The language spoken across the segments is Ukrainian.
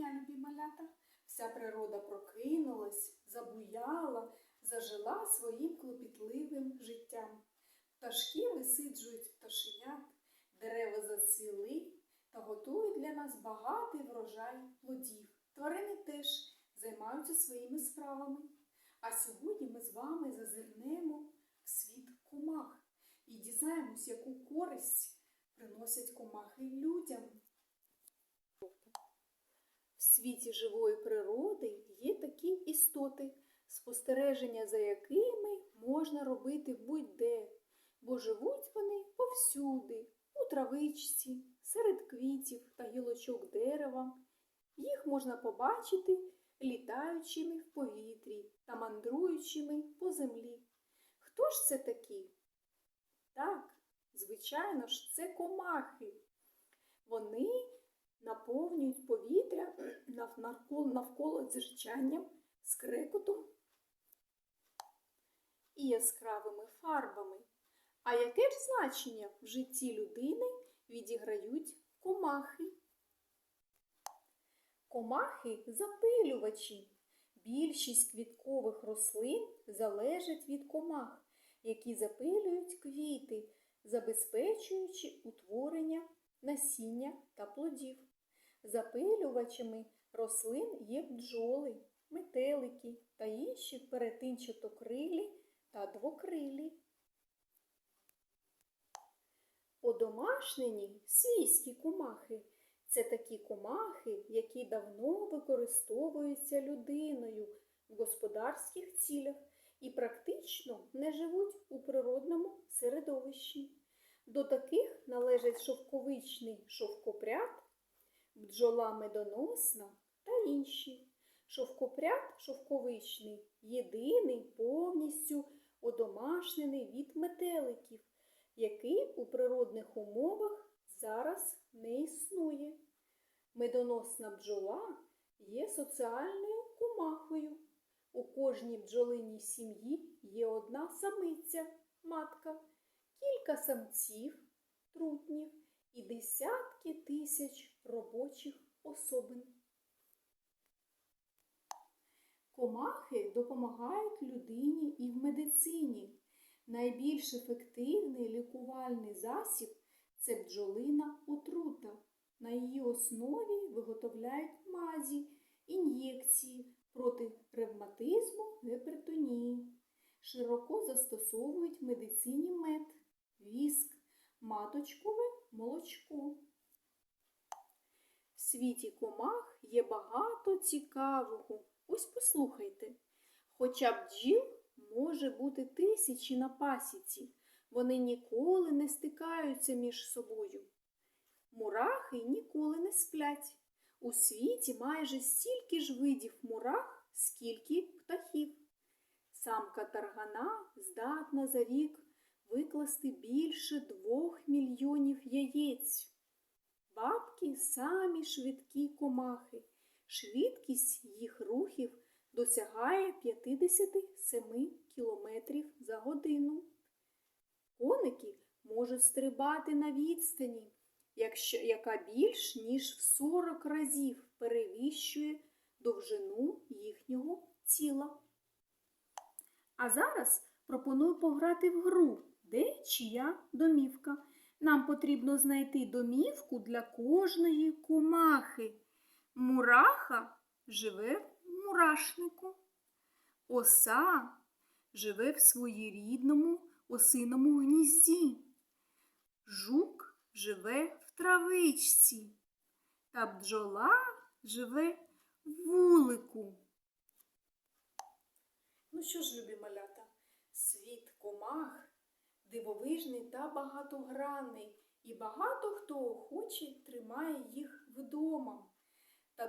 дня, любі малята. Вся природа прокинулась, забуяла, зажила своїм клопітливим життям. Пташки висиджують пташенят, дерева зацвіли та готують для нас багатий врожай плодів. Тварини теж займаються своїми справами. А сьогодні ми з вами зазирнемо в світ комах і дізнаємось, яку користь приносять комахи людям. Світі живої природи є такі істоти, спостереження за якими можна робити будь-де, бо живуть вони повсюди, у травичці, серед квітів та гілочок дерева. Їх можна побачити літаючими в повітрі та мандруючими по землі. Хто ж це такі? Так, звичайно ж, це комахи. Вони наповнюють повітря навколо, дзижчанням, скрекотом і яскравими фарбами. А яке ж значення в житті людини відіграють комахи? Комахи запилювачі. Більшість квіткових рослин залежать від комах, які запилюють квіти, забезпечуючи утворення насіння та плодів. Запилювачами рослин є бджоли, метелики та інші перетинчатокрилі та двокрилі. Одомашнені свійські комахи це такі комахи, які давно використовуються людиною в господарських цілях і практично не живуть у природному середовищі. До таких належать шовковичний шовкопряд, бджола медоносна та інші. Шовкопряд шовковичний єдиний повністю одомашнений від метеликів, який у природних умовах зараз не існує. Медоносна бджола є соціальною комахою. У кожній бджолиній сім'ї є одна самиця, матка, кілька самців, трутнів і десятки тисяч робочих особин. Комахи допомагають людині і в медицині. Найбільш ефективний лікувальний засіб це бджолина отрута. На її основі виготовляють мазі, ін'єкції проти ревматизму, гипертонії. Широко застосовують в медицині мед, віск, маточкове молочко. В світі комах є багато цікавого. Ось послухайте. Хоча бджіл може бути тисячі на пасіці, вони ніколи не стикаються між собою. Мурахи ніколи не сплять. У світі майже стільки ж видів мурах, скільки птахів. Самка таргана здатна за рік викласти більше двох мільйонів яєць. Бабки самі швидкі комахи. Швидкість їх рухів досягає 57 км за годину. Коники можуть стрибати на відстані, яка більш ніж в 40 разів перевищує довжину їхнього тіла. А зараз пропоную пограти в гру, де чия домівка. Нам потрібно знайти домівку для кожної комахи. Мураха живе в мурашнику. Оса живе в своєрідному осиному гнізді. Жук живе в травичці. Та бджола живе в вулику. Ну що ж, любі малята, світ комах дивовижний та багатогранний, і багато хто охоче тримає їх вдома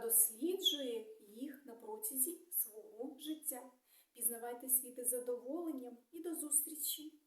досліджує їх на протязі свого життя. Пізнавайте світи задоволенням і до зустрічі!